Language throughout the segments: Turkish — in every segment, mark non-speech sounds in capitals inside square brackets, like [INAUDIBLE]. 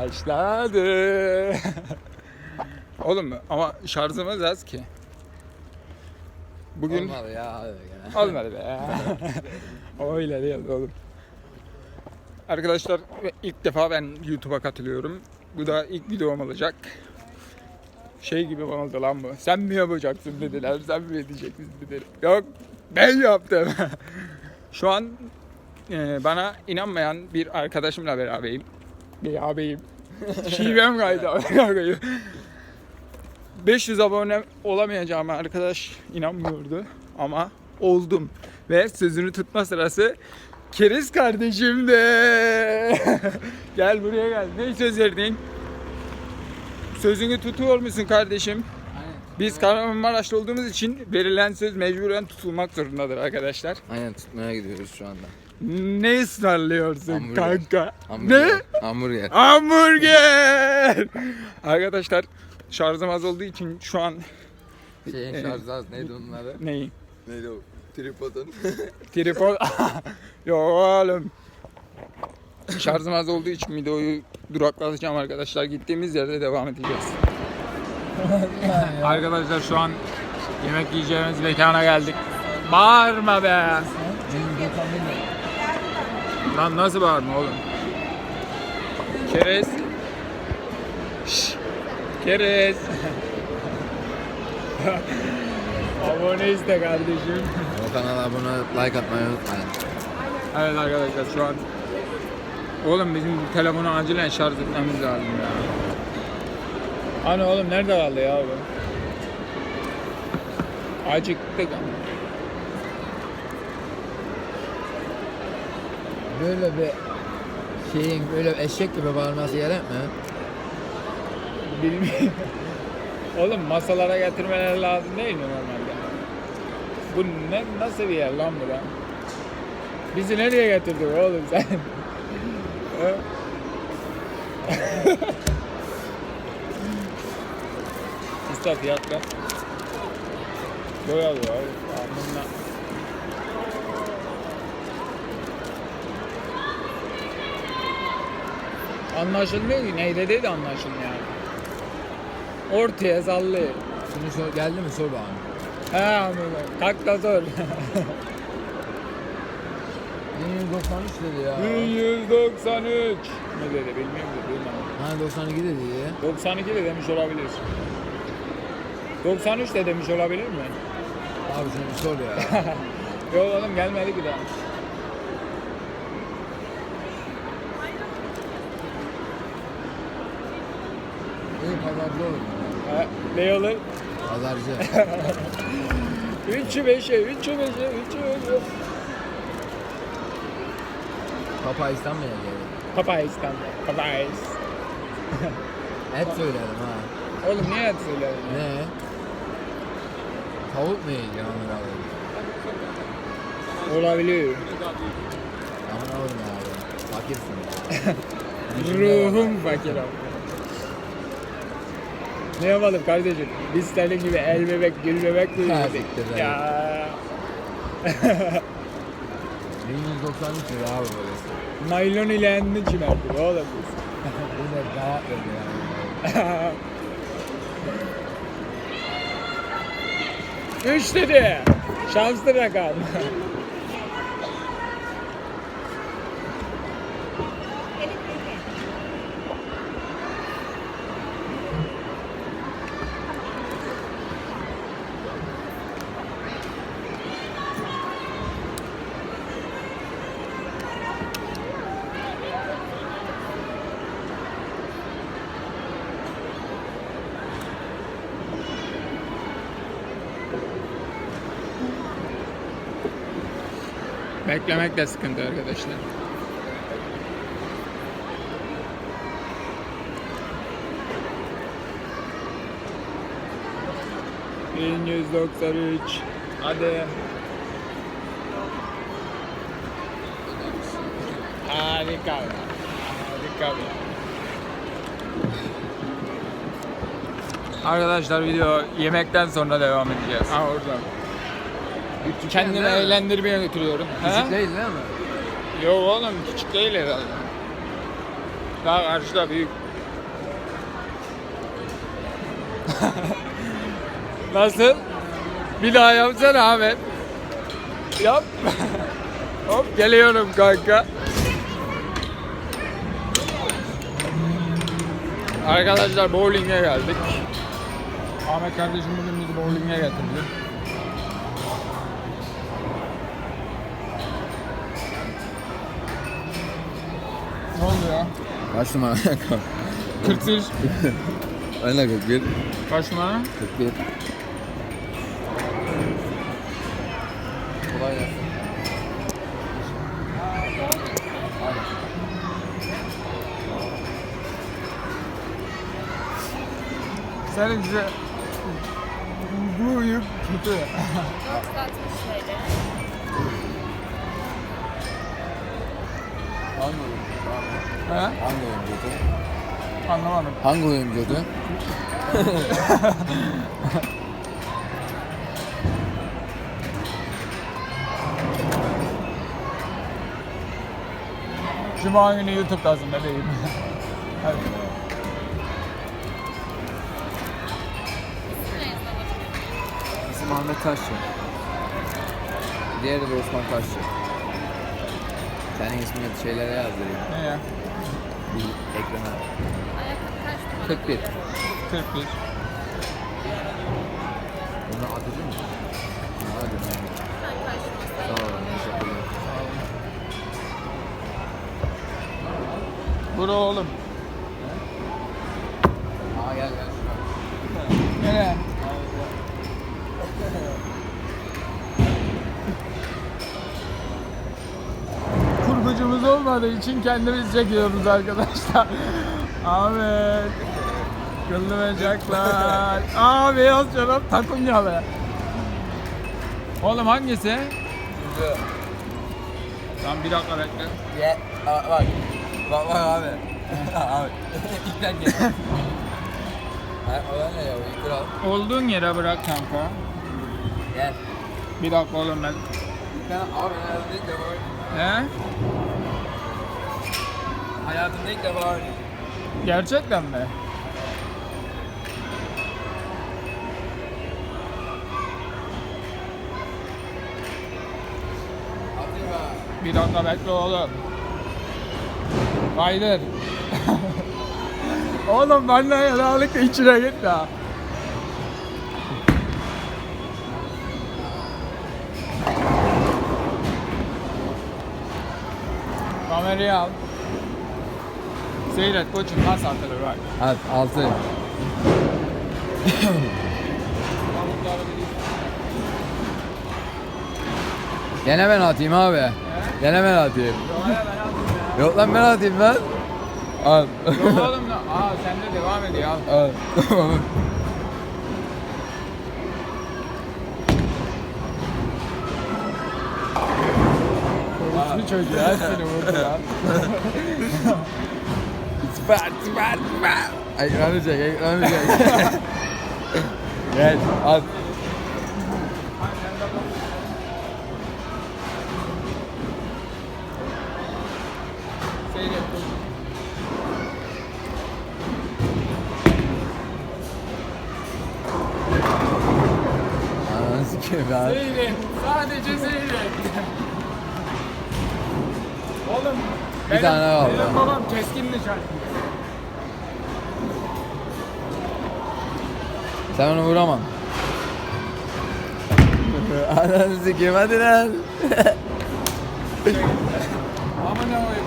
Başladı. [LAUGHS] Oğlum ama şarjımız az ki. Bugün Olmadı ya. olmadı be. [LAUGHS] Öyle değil oğlum. Arkadaşlar ilk defa ben YouTube'a katılıyorum. Bu da ilk videom olacak. Şey gibi oldu lan bu. Sen mi yapacaksın dediler. Sen mi edeceksin dediler. Yok ben yaptım. [LAUGHS] Şu an e, bana inanmayan bir arkadaşımla berabereyim. Bir ağabeyim. Şivem kaydı. amına koyayım. 500 abone olamayacağıma arkadaş inanmıyordu ama oldum. Ve sözünü tutma sırası Keriz kardeşim de. [LAUGHS] gel buraya gel. Ne söz verdin? Sözünü tutuyor musun kardeşim? Aynen. Biz Kahramanmaraşlı olduğumuz için verilen söz mecburen tutulmak zorundadır arkadaşlar. Aynen tutmaya gidiyoruz şu anda. Ne ısmarlıyorsun Hamburger. kanka? Hamburger. Ne? Hamburger. Hamburger! [LAUGHS] Arkadaşlar şarjım az olduğu için şu an Şeyin şarjı az. Neydi onun adı? neyi? Neydi o? Tripodun. [LAUGHS] Tripod... [LAUGHS] Yo oğlum. Şarjım az olduğu için videoyu duraklatacağım arkadaşlar. Gittiğimiz yerde devam edeceğiz. arkadaşlar şu an yemek yiyeceğimiz mekana geldik. Bağırma be. Lan nasıl bağırma oğlum? Keres. Keres. [LAUGHS] Abone iste kardeşim. O kanala abone like atmayı unutmayın. Evet arkadaşlar şu an Oğlum bizim telefonu acilen şarj etmemiz lazım ya. Hani oğlum nerede kaldı ya bu? Acıktık ama. Böyle bir şeyin böyle eşek gibi bağırması gerek mi? Bilmiyorum. [LAUGHS] Oğlum masalara getirmeleri lazım değil mi normalde? Bu ne nasıl bir yer lan bu lan? Bizi nereye getirdin oğlum sen? Usta fiyat ver. Böyle alıyor abi. Anlaşılmıyor ki. Neyde değil de anlaşılmıyor. Ortaya sallıyor. Şunu sor, geldi mi sor bana. He anladım. Kalk da sor. [LAUGHS] 1193 dedi ya. 1193. Ne dedi bilmiyorum da duymadım. Hani 92 dedi ya. 92 de demiş olabilir. 93 de demiş olabilir mi? Abi şunu bir sor ya. [LAUGHS] Yok oğlum gelmedi ki daha. İyi pazarcı olur. Ha, ne olur? Pazarcı. 3'ü 5'e, 3'ü 5'e, 3'ü 5'e. Papa İstanbul'a geldi. Papayız kanka. Papayız. Et söyledim ha. Oğlum niye et ya? Ne? Tavuk mu yiyeceksin Amir abi? Olabiliyor. Abi ne abi? Fakirsin. [LAUGHS] Ruhum fakir abi. Ne yapalım kardeşim? Biz senin gibi el bebek, gül bebek lan. Ya. [LAUGHS] 1193 lira abi böylesi. Naylon ile endin çimerdik oğlum biz. [LAUGHS] Bu da cevap verdi yani. Üç dedi. Şanslı rakam. [LAUGHS] Beklemek de sıkıntı arkadaşlar. Bin yüz doksan üç. Hadi. Harika. Harika. Arkadaşlar video yemekten sonra devam edeceğiz. Ha orada. Kendimi değil mi? eğlendirmeye götürüyorum. Küçük He? değil değil mi? Yok oğlum küçük değil herhalde. Daha karşıda büyük. [LAUGHS] Nasıl? Bir daha yapsana Ahmet. Yap. [LAUGHS] Hop geliyorum kanka. Arkadaşlar bowling'e geldik. Ahmet kardeşim bugün bizi bowling'e getirdi. Ne oldu ya? Kaç numara? 41. [LAUGHS] Aynen 41. Kaç numara? 41. Kolay gelsin. Senin size bu yük kötü. 460 TL. Hangi oyun? He? Hangi oyun kötü? Anlamadım. Hangi oyun kötü? Cuma günü YouTube'dasın bebeğim. Hadi. İsim Ahmet Taşçı. Diğeri de Osman Taşçı. Senin ismini şeylere yazdırayım. Ne ya? Bir ekrana. Ayakkabı kaç numara? 41. 41. Bunu atıcı mı? Hadi. Ben kaç Sağ olun. Teşekkürler. Bura oğlum. Aa gel gel şuraya. Nereye? Kurgucumuz olmadığı için kendimiz çekiyoruz arkadaşlar. Ahmet. Kılmayacaklar. [LAUGHS] Aa beyaz çorap takunyalı. Oğlum hangisi? Lan bir dakika bekle. Gel. Bak bak. Bak bak abi. [LAUGHS] abi. [LAUGHS] İlkten gel. Ha, o ne ya? O ilk al. Olduğun yere bırak kanka. Gel. Bir dakika oğlum ben. İlkten abi defa He? Hayatımda ilk defa oynuyorum. Gerçekten mi? Bir dakika bekle oğlum. Kaydır. [LAUGHS] oğlum benimle helalıkla içine git ya. Kamerayı al. Seyret koçum nasıl atılır bak. At altı. Gene ben atayım abi. Gene ben atayım. Yok lan ben atayım lan. Al. Yok oğlum da. Aa sen de devam ediyor al. Al. [LAUGHS] çocuğu her seni vurdu ya. Süper süper süper. Ekranı çek. Gel at. Seyret. Sadece seyret. Oğlum. Bir tane kaldı. Benim babam keskin nişan. Sen onu vuramam. [LAUGHS] Ananı sikeyim hadi lan. [LAUGHS] Ama ne oyun?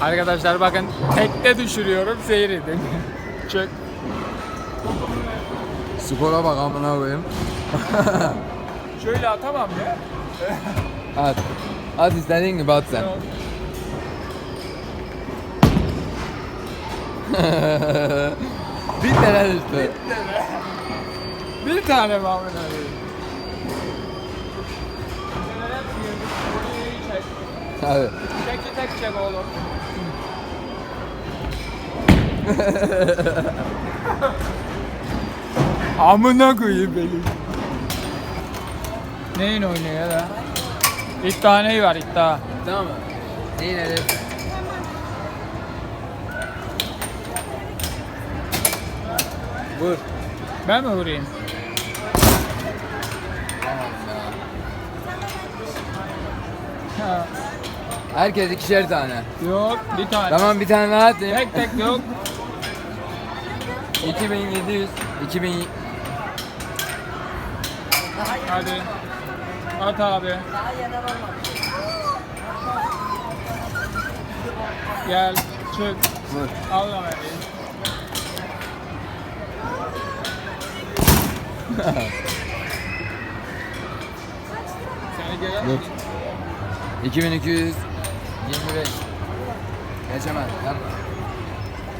Arkadaşlar bakın tekte düşürüyorum seyredin. [LAUGHS] Çök. Skora bak amına koyayım. Şöyle atamam ya. At. At istediğin gibi at sen. [LAUGHS] Bir tane düştü. Bir tane mi amına koyayım? Hadi. Çek tek çek oğlum. [LAUGHS] Amına koyayım beni. Neyin oynuyor ya da? İddia neyi var iddia? Tamam mı? Neyin hedef? Vur. Ben mi vurayım? Ha, Herkes ikişer tane. yok bir tane. Tamam bir tane daha atayım. Tek tek yok. [LAUGHS] 2700. 2000. Hadi. At abi. Gel. Çık. Vur. Al kamerayı. Dur. 2225. Geçemez. Yan.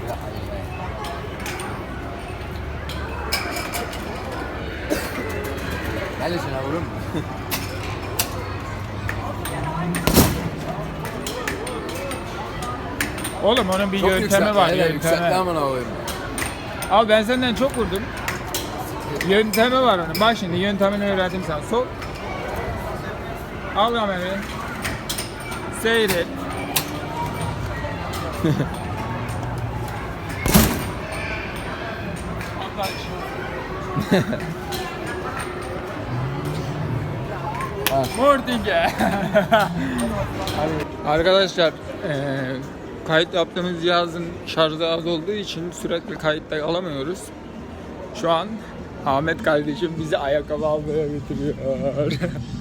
Ya Allah. Gel şuna vurun mu? Oğlum onun bir Çok yöntemi yükseltti. var. Yükseltti Yöntemi. amına koyayım. Al ben senden çok vurdum. Yöntemi var onun. Bak şimdi yöntemini öğreteyim sana. Sol. Al kamerayı. Seyret. Mortinge. Arkadaşlar eee, kayıt yaptığımız cihazın şarjı az olduğu için sürekli kayıtta alamıyoruz. Şu an Ahmet kardeşim bizi ayakkabı almaya götürüyor. [LAUGHS]